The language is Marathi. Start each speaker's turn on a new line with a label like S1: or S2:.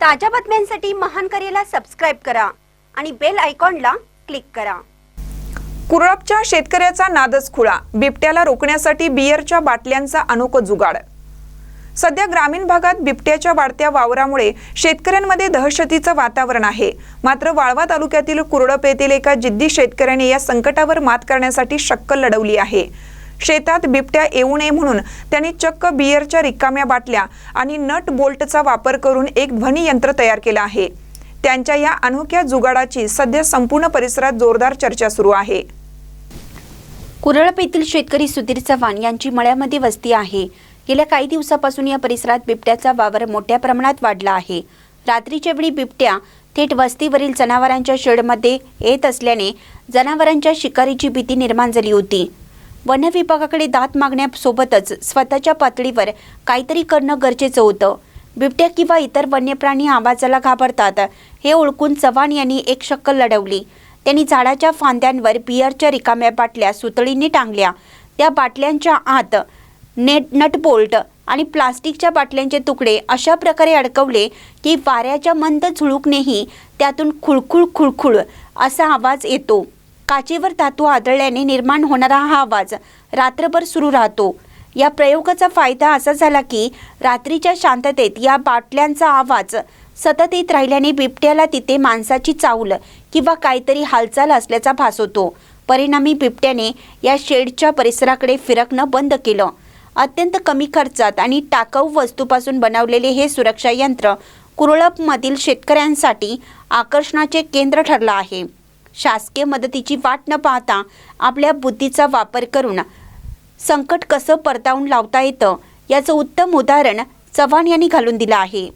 S1: ताज्या बातम्यांसाठी महान करेला सबस्क्राईब करा आणि बेल आयकॉनला क्लिक करा.
S2: कुरळपच्या शेतकऱ्याचा नादच खुळा. बिबट्याला रोखण्यासाठी बियरच्या बाटल्यांचा अनोखं जुगाड. सध्या ग्रामीण भागात बिबट्याच्या वाढत्या वावरामुळे शेतकऱ्यांमध्ये दहशतीचं वातावरण आहे. मात्र वाळवा तालुक्यातील कुरडप येथील एका जिद्दी शेतकऱ्याने या संकटावर मात करण्यासाठी शक्कल लढवली आहे. शेतात बिबट्या येऊ नये म्हणून त्यांनी चक्क बियरच्या रिकाम्या बाटल्या आणि नट बोल्टचा वापर करून एक ध्वनी यंत्र तयार केलं आहे. त्यांच्या या अनोख्या जुगाडाची सध्या संपूर्ण परिसरात जोरदार चर्चा सुरू आहे.
S1: कुरळप येथील शेतकरी सुधीर चव्हाण यांची मळ्यामध्ये वस्ती आहे. गेल्या काही दिवसापासून या परिसरात बिबट्याचा वावर मोठ्या प्रमाणात वाढला आहे. रात्रीच्या वेळी बिबट्या थेट वस्तीवरील जनावरांच्या शेडमध्ये येत असल्याने जनावरांच्या शिकारीची भीती निर्माण झाली होती. वन विभागाकडे दात मागण्यासोबतच स्वतःच्या पातळीवर काहीतरी करणं गरजेचं होतं. बिबट्या किंवा इतर वन्यप्राणी आवाजाला घाबरतात हे ओळखून चव्हाण यांनी एक शक्कल लढवली. त्यांनी झाडाच्या फांद्यांवर बियरच्या रिकाम्या बाटल्या सुतळीने टांगल्या. त्या बाटल्यांच्या आत नेट नटबोल्ट आणि प्लास्टिकच्या बाटल्यांचे तुकडे अशा प्रकारे अडकवले की वाऱ्याच्या मंद झुळूकनेही त्यातून खुळखुळ खुळखुळ असा आवाज येतो. काचेवर धातू आदळल्याने निर्माण होणारा हा आवाज रात्रभर सुरू राहतो. या प्रयोगाचा फायदा असा झाला की रात्रीच्या शांततेत या बाटल्यांचा आवाज सतत येत राहिल्याने बिबट्याला तिथे माणसाची चावल किंवा काहीतरी हालचाल असल्याचा भास होतो. परिणामी बिबट्याने या शेडच्या परिसराकडे फिरकणं बंद केलं. अत्यंत कमी खर्चात आणि टाकाऊ वस्तूपासून बनवलेले हे सुरक्षा यंत्र कुरळपमधील शेतकऱ्यांसाठी आकर्षणाचे केंद्र ठरलं आहे. शासकीय मदतीची वाट न पाहता आपल्या बुद्धीचा वापर करून संकट कसं परतावून लावता येतं याचं उत्तम उदाहरण चव्हाण यांनी घालून दिलं आहे.